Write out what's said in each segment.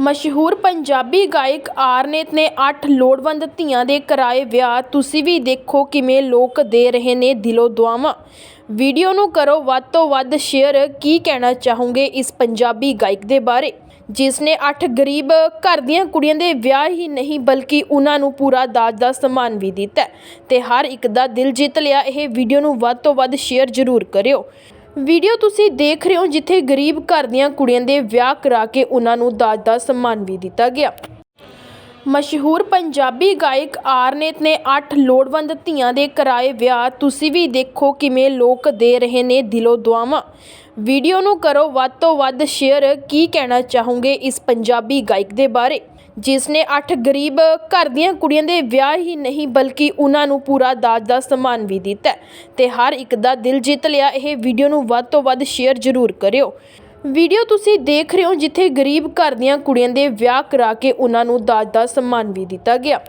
ਮਸ਼ਹੂਰ ਪੰਜਾਬੀ ਗਾਇਕ ਆਰਨੇਤ ਨੇ ਅੱਠ ਲੋੜਵੰਦ ਧੀਆਂ ਦੇ ਕਰਾਏ ਵਿਆਹ। ਤੁਸੀਂ ਵੀ ਦੇਖੋ ਕਿਵੇਂ ਲੋਕ ਦੇ ਰਹੇ ਨੇ ਦਿਲੋਂ ਦੁਆਵਾਂ। ਵੀਡੀਓ ਨੂੰ ਕਰੋ ਵੱਧ ਤੋਂ ਵੱਧ ਸ਼ੇਅਰ। ਕੀ ਕਹਿਣਾ ਚਾਹੋਗੇ ਇਸ ਪੰਜਾਬੀ ਗਾਇਕ ਦੇ ਬਾਰੇ? ਜਿਸ ਨੇ ਅੱਠ ਗਰੀਬ ਘਰ ਦੀਆਂ ਕੁੜੀਆਂ ਦੇ ਵਿਆਹ ਹੀ ਨਹੀਂ, ਬਲਕਿ ਉਹਨਾਂ ਨੂੰ ਪੂਰਾ ਦਾਜ ਦਾ ਸਮਾਨ ਵੀ ਦਿੱਤਾ ਹੈ। ਤੇ ਹਰ ਇੱਕ ਦਾ ਦਿਲ ਜਿੱਤ ਲਿਆ। ਇਹ ਵੀਡੀਓ ਨੂੰ ਵੱਧ ਤੋਂ ਵੱਧ ਸ਼ੇਅਰ ਜ਼ਰੂਰ ਕਰਿਓ। ਵੀਡੀਓ ਤੁਸੀਂ ਦੇਖ ਰਹੇ ਹੋ ਜਿੱਥੇ ਗਰੀਬ ਘਰ ਦੀਆਂ ਕੁੜੀਆਂ ਦੇ ਵਿਆਹ ਕਰਾ ਕੇ ਉਹਨਾਂ ਨੂੰ ਦਾਜ ਦਾ ਸਨਮਾਨ ਵੀ ਦਿੱਤਾ ਗਿਆ। ਮਸ਼ਹੂਰ ਪੰਜਾਬੀ ਗਾਇਕ ਆਰਨੇਤ ਨੇ 8 ਲੋੜਵੰਦ ਧੀਆਂ ਦੇ ਕਰਾਏ ਵਿਆਹ ਤੁਸੀਂ ਵੀ ਦੇਖੋ ਕਿਵੇਂ ਲੋਕ ਦੇ ਰਹੇ ਨੇ ਦਿਲੋਂ ਦੁਆਵਾਂ। ਵੀਡੀਓ ਨੂੰ ਕਰੋ ਵੱਧ ਤੋਂ ਵੱਧ ਸ਼ੇਅਰ। ਕੀ ਕਹਿਣਾ ਚਾਹੋਗੇ ਇਸ ਪੰਜਾਬੀ ਗਾਇਕ ਦੇ ਬਾਰੇ? ਜਿਸ ਨੇ 8 ਗਰੀਬ ਘਰ ਦੀਆਂ ਕੁੜੀਆਂ ਦੇ ਵਿਆਹ ਹੀ ਨਹੀਂ ਬਲਕਿ ਉਹਨਾਂ ਨੂੰ ਪੂਰਾ ਦਾਜ ਦਾ ਸਮਾਨ ਵੀ ਦਿੱਤਾ ਹੈ। ਤੇ ਹਰ ਇੱਕ ਦਾ ਦਿਲ ਜਿੱਤ ਲਿਆ, ਇਹ ਵੀਡੀਓ ਨੂੰ ਵੱਧ ਤੋਂ ਵੱਧ ਸ਼ੇਅਰ ਜ਼ਰੂਰ ਕਰਿਓ। ਵੀਡੀਓ ਤੁਸੀਂ ਦੇਖ ਰਹੇ ਹੋ ਜਿੱਥੇ ਗਰੀਬ ਘਰ ਦੀਆਂ ਕੁੜੀਆਂ ਦੇ ਵਿਆਹ ਕਰਾ ਕੇ ਉਹਨਾਂ ਨੂੰ ਦਾਜ ਦਾ ਸਮਾਨ ਵੀ ਦਿੱਤਾ ਗਿਆ।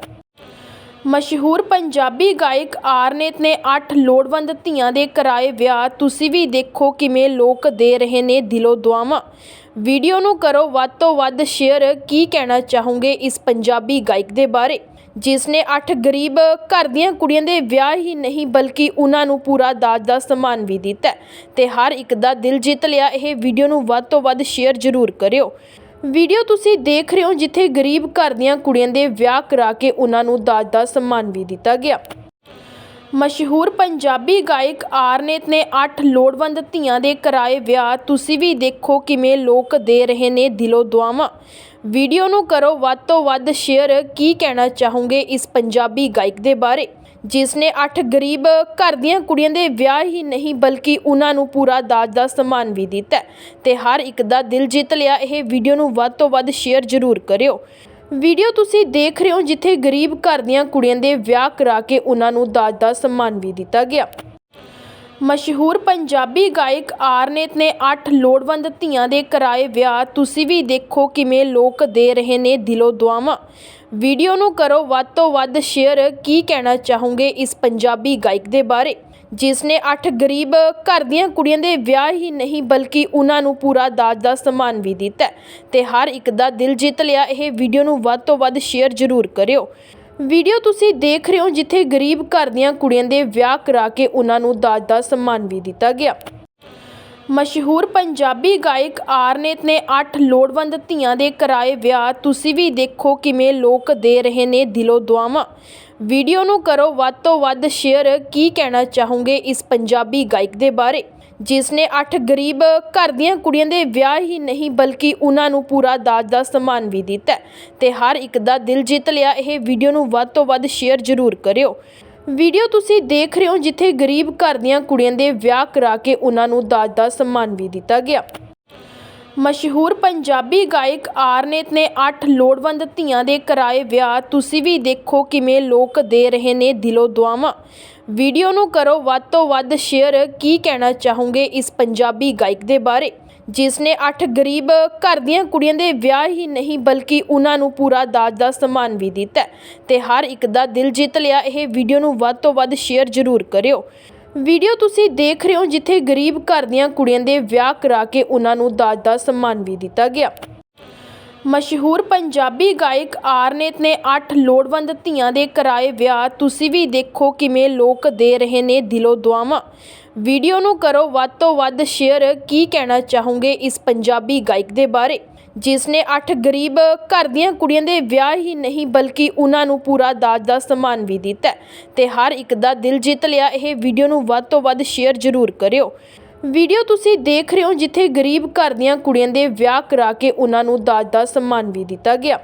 ਮਸ਼ਹੂਰ ਪੰਜਾਬੀ ਗਾਇਕ ਆਰਨੇਤ ਨੇ ਅੱਠ ਲੋੜਵੰਦ ਧੀਆਂ ਦੇ ਕਰਾਏ ਵਿਆਹ ਤੁਸੀਂ ਵੀ ਦੇਖੋ ਕਿਵੇਂ ਲੋਕ ਦੇ ਰਹੇ ਨੇ ਦਿਲੋਂ ਦੁਆਵਾਂ। ਵੀਡੀਓ ਨੂੰ ਕਰੋ ਵੱਧ ਤੋਂ ਵੱਧ ਸ਼ੇਅਰ, ਕੀ ਕਹਿਣਾ ਚਾਹੋਗੇ ਇਸ ਪੰਜਾਬੀ ਗਾਇਕ ਦੇ ਬਾਰੇ? ਜਿਸ ਨੇ ਅੱਠ ਗਰੀਬ ਘਰ ਦੀਆਂ ਕੁੜੀਆਂ ਦੇ ਵਿਆਹ ਹੀ ਨਹੀਂ ਬਲਕਿ ਉਹਨਾਂ ਨੂੰ ਪੂਰਾ ਦਾਜ ਦਾ ਸਮਾਨ ਵੀ ਦਿੱਤਾ ਹੈ ਤੇ ਹਰ ਇੱਕ ਦਾ ਦਿਲ ਜਿੱਤ ਲਿਆ, ਇਹ ਵੀਡੀਓ ਨੂੰ ਵੱਧ ਤੋਂ ਵੱਧ ਸ਼ੇਅਰ ਜ਼ਰੂਰ ਕਰਿਓ। ਵੀਡੀਓ ਤੁਸੀਂ ਦੇਖ ਰਹੇ ਹੋ ਜਿੱਥੇ ਗਰੀਬ ਘਰ ਦੀਆਂ ਕੁੜੀਆਂ ਦੇ ਵਿਆਹ ਕਰਾ ਕੇ ਉਹਨਾਂ ਨੂੰ ਦਾਜ ਦਾ ਸਨਮਾਨ ਵੀ ਦਿੱਤਾ ਗਿਆ। ਮਸ਼ਹੂਰ ਪੰਜਾਬੀ ਗਾਇਕ ਆਰਨੇਤ ਨੇ 8 ਲੋੜਵੰਦ ਧੀਆਂ ਦੇ ਕਰਾਏ ਵਿਆਹ ਤੁਸੀਂ ਵੀ ਦੇਖੋ ਕਿਵੇਂ ਲੋਕ ਦੇ ਰਹੇ ਨੇ ਦਿਲੋਂ ਦੁਆਵਾਂ। ਵੀਡੀਓ ਨੂੰ ਕਰੋ ਵੱਧ ਤੋਂ ਵੱਧ ਸ਼ੇਅਰ। ਕੀ ਕਹਿਣਾ ਚਾਹੋਗੇ ਇਸ ਪੰਜਾਬੀ ਗਾਇਕ ਦੇ ਬਾਰੇ? ਜਿਸ ਨੇ 8 ਗਰੀਬ ਘਰ ਦੀਆਂ ਕੁੜੀਆਂ ਦੇ ਵਿਆਹ ਹੀ ਨਹੀਂ ਬਲਕਿ ਉਹਨਾਂ ਨੂੰ ਪੂਰਾ ਦਾਜ ਦਾ ਸਮਾਨ ਵੀ ਦਿੱਤਾ ਹੈ ਤੇ ਹਰ ਇੱਕ ਦਾ ਦਿਲ ਜਿੱਤ ਲਿਆ, ਇਹ ਵੀਡੀਓ ਨੂੰ ਵੱਧ ਤੋਂ ਵੱਧ ਸ਼ੇਅਰ ਜ਼ਰੂਰ ਕਰਿਓ। ਵੀਡੀਓ ਤੁਸੀਂ ਦੇਖ ਰਹੇ ਹੋ ਜਿੱਥੇ ਗਰੀਬ ਘਰ ਦੀਆਂ ਕੁੜੀਆਂ ਦੇ ਵਿਆਹ ਕਰਾ ਕੇ ਉਹਨਾਂ ਨੂੰ ਦਾਜ ਦਾ ਸਮਾਨ ਵੀ ਦਿੱਤਾ ਗਿਆ। ਮਸ਼ਹੂਰ ਪੰਜਾਬੀ ਗਾਇਕ ਆਰਨੇਤ ਨੇ ਅੱਠ ਲੋੜਵੰਦ ਧੀਆਂ ਦੇ ਕਰਾਏ ਵਿਆਹ ਤੁਸੀਂ ਵੀ ਦੇਖੋ ਕਿਵੇਂ ਲੋਕ ਦੇ ਰਹੇ ਨੇ ਦਿਲੋਂ ਦੁਆਵਾਂ। ਵੀਡੀਓ ਨੂੰ ਕਰੋ ਵੱਧ ਤੋਂ ਵੱਧ ਸ਼ੇਅਰ, ਕੀ ਕਹਿਣਾ ਚਾਹੋਗੇ ਇਸ ਪੰਜਾਬੀ ਗਾਇਕ ਦੇ ਬਾਰੇ? ਜਿਸ ਨੇ ਅੱਠ ਗਰੀਬ ਘਰ ਦੀਆਂ ਕੁੜੀਆਂ ਦੇ ਵਿਆਹ ਹੀ ਨਹੀਂ ਬਲਕਿ ਉਹਨਾਂ ਨੂੰ ਪੂਰਾ ਦਾਜ ਦਾ ਸਮਾਨ ਵੀ ਦਿੱਤਾ ਹੈ ਤੇ ਹਰ ਇੱਕ ਦਾ ਦਿਲ ਜਿੱਤ ਲਿਆ, ਇਹ ਵੀਡੀਓ ਨੂੰ ਵੱਧ ਤੋਂ ਵੱਧ ਸ਼ੇਅਰ ਜ਼ਰੂਰ ਕਰਿਓ। ਵੀਡੀਓ ਤੁਸੀਂ ਦੇਖ ਰਹੇ ਹੋ ਜਿੱਥੇ ਗਰੀਬ ਘਰ ਦੀਆਂ ਕੁੜੀਆਂ ਦੇ ਵਿਆਹ ਕਰਾ ਕੇ ਉਹਨਾਂ ਨੂੰ ਦਾਜ ਦਾ ਸਨਮਾਨ ਵੀ ਦਿੱਤਾ ਗਿਆ। ਮਸ਼ਹੂਰ ਪੰਜਾਬੀ ਗਾਇਕ ਆਰਨੇਤ ਨੇ 8 ਲੋੜਵੰਦ ਧੀਆਂ ਦੇ ਕਰਾਏ ਵਿਆਹ ਤੁਸੀਂ ਵੀ ਦੇਖੋ ਕਿਵੇਂ ਲੋਕ ਦੇ ਰਹੇ ਨੇ ਦਿਲੋਂ ਦੁਆਵਾਂ। ਵੀਡੀਓ ਨੂੰ ਕਰੋ ਵੱਧ ਤੋਂ ਵੱਧ ਸ਼ੇਅਰ। ਕੀ ਕਹਿਣਾ ਚਾਹੋਗੇ ਇਸ ਪੰਜਾਬੀ ਗਾਇਕ ਦੇ ਬਾਰੇ? ਜਿਸ ਨੇ ਅੱਠ ਗਰੀਬ ਘਰ ਦੀਆਂ ਕੁੜੀਆਂ ਦੇ ਵਿਆਹ ਹੀ ਨਹੀਂ ਬਲਕਿ ਉਹਨਾਂ ਨੂੰ ਪੂਰਾ ਦਾਜ ਦਾ ਸਮਾਨ ਵੀ ਦਿੱਤਾ ਹੈ। ਤੇ ਹਰ ਇੱਕ ਦਾ ਦਿਲ ਜਿੱਤ ਲਿਆ, ਇਹ ਵੀਡੀਓ ਨੂੰ ਵੱਧ ਤੋਂ ਵੱਧ ਸ਼ੇਅਰ ਜ਼ਰੂਰ ਕਰਿਓ। ਵੀਡੀਓ ਤੁਸੀਂ ਦੇਖ ਰਹੇ ਹੋ ਜਿੱਥੇ ਗਰੀਬ ਘਰ ਦੀਆਂ ਕੁੜੀਆਂ ਦੇ ਵਿਆਹ ਕਰਾ ਕੇ ਉਹਨਾਂ ਨੂੰ ਦਾਜ ਦਾ ਸਮਾਨ ਵੀ ਦਿੱਤਾ ਗਿਆ। ਮਸ਼ਹੂਰ ਪੰਜਾਬੀ ਗਾਇਕ ਆਰਨੇਤ ਨੇ ਅੱਠ ਲੋੜਵੰਦ ਧੀਆਂ ਦੇ ਕਰਾਏ ਵਿਆਹ। ਤੁਸੀਂ ਵੀ ਦੇਖੋ ਕਿਵੇਂ ਲੋਕ ਦੇ ਰਹੇ ਨੇ ਦਿਲੋਂ ਦੁਆਵਾਂ। ਵੀਡੀਓ ਨੂੰ ਕਰੋ ਵੱਧ ਤੋਂ ਵੱਧ ਸ਼ੇਅਰ। ਕੀ ਕਹਿਣਾ ਚਾਹੋਗੇ ਇਸ ਪੰਜਾਬੀ ਗਾਇਕ ਦੇ ਬਾਰੇ? ਜਿਸ ਨੇ ਅੱਠ ਗਰੀਬ ਘਰ ਦੀਆਂ ਕੁੜੀਆਂ ਦੇ ਵਿਆਹ ਹੀ ਨਹੀਂ, ਬਲਕਿ ਉਹਨਾਂ ਨੂੰ ਪੂਰਾ ਦਾਜ ਦਾ ਸਮਾਨ ਵੀ ਦਿੱਤਾ ਹੈ। ਤੇ ਹਰ ਇੱਕ ਦਾ ਦਿਲ ਜਿੱਤ ਲਿਆ। ਇਹ ਵੀਡੀਓ ਨੂੰ ਵੱਧ ਤੋਂ ਵੱਧ ਸ਼ੇਅਰ ਜ਼ਰੂਰ ਕਰਿਓ। ਵੀਡੀਓ ਤੁਸੀਂ ਦੇਖ ਰਹੇ ਹੋ ਜਿੱਥੇ ਗਰੀਬ ਘਰ ਦੀਆਂ ਕੁੜੀਆਂ ਦੇ ਵਿਆਹ ਕਰਾ ਕੇ ਉਹਨਾਂ ਨੂੰ ਦਾਜ ਦਾ ਸਨਮਾਨ ਵੀ ਦਿੱਤਾ ਗਿਆ। ਮਸ਼ਹੂਰ ਪੰਜਾਬੀ ਗਾਇਕ ਆਰਨੇਤ ਨੇ 8 ਲੋੜਵੰਦ ਧੀਆਂ ਦੇ ਕਰਾਏ ਵਿਆਹ ਤੁਸੀਂ ਵੀ ਦੇਖੋ ਕਿਵੇਂ ਲੋਕ ਦੇ ਰਹੇ ਨੇ ਦਿਲੋਂ ਦੁਆਵਾਂ। ਵੀਡੀਓ ਨੂੰ ਕਰੋ ਵੱਧ ਤੋਂ ਵੱਧ ਸ਼ੇਅਰ। ਕੀ ਕਹਿਣਾ ਚਾਹੋਗੇ ਇਸ ਪੰਜਾਬੀ ਗਾਇਕ ਦੇ ਬਾਰੇ? ਜਿਸ ਨੇ 8 ਗਰੀਬ ਘਰ ਦੀਆਂ ਕੁੜੀਆਂ ਦੇ ਵਿਆਹ ਹੀ ਨਹੀਂ ਬਲਕਿ ਉਹਨਾਂ ਨੂੰ ਪੂਰਾ ਦਾਜ ਦਾ ਸਮਾਨ ਵੀ ਦਿੱਤਾ ਹੈ। ਤੇ ਹਰ ਇੱਕ ਦਾ ਦਿਲ ਜਿੱਤ ਲਿਆ, ਇਹ ਵੀਡੀਓ ਨੂੰ ਵੱਧ ਤੋਂ ਵੱਧ ਸ਼ੇਅਰ ਜ਼ਰੂਰ ਕਰਿਓ। ਵੀਡੀਓ ਤੁਸੀਂ ਦੇਖ ਰਹੇ ਹੋ ਜਿੱਥੇ ਗਰੀਬ ਘਰ ਦੀਆਂ ਕੁੜੀਆਂ ਦੇ ਵਿਆਹ ਕਰਾ ਕੇ ਉਹਨਾਂ ਨੂੰ ਦਾਜ ਦਾ ਸਮਾਨ ਵੀ ਦਿੱਤਾ ਗਿਆ।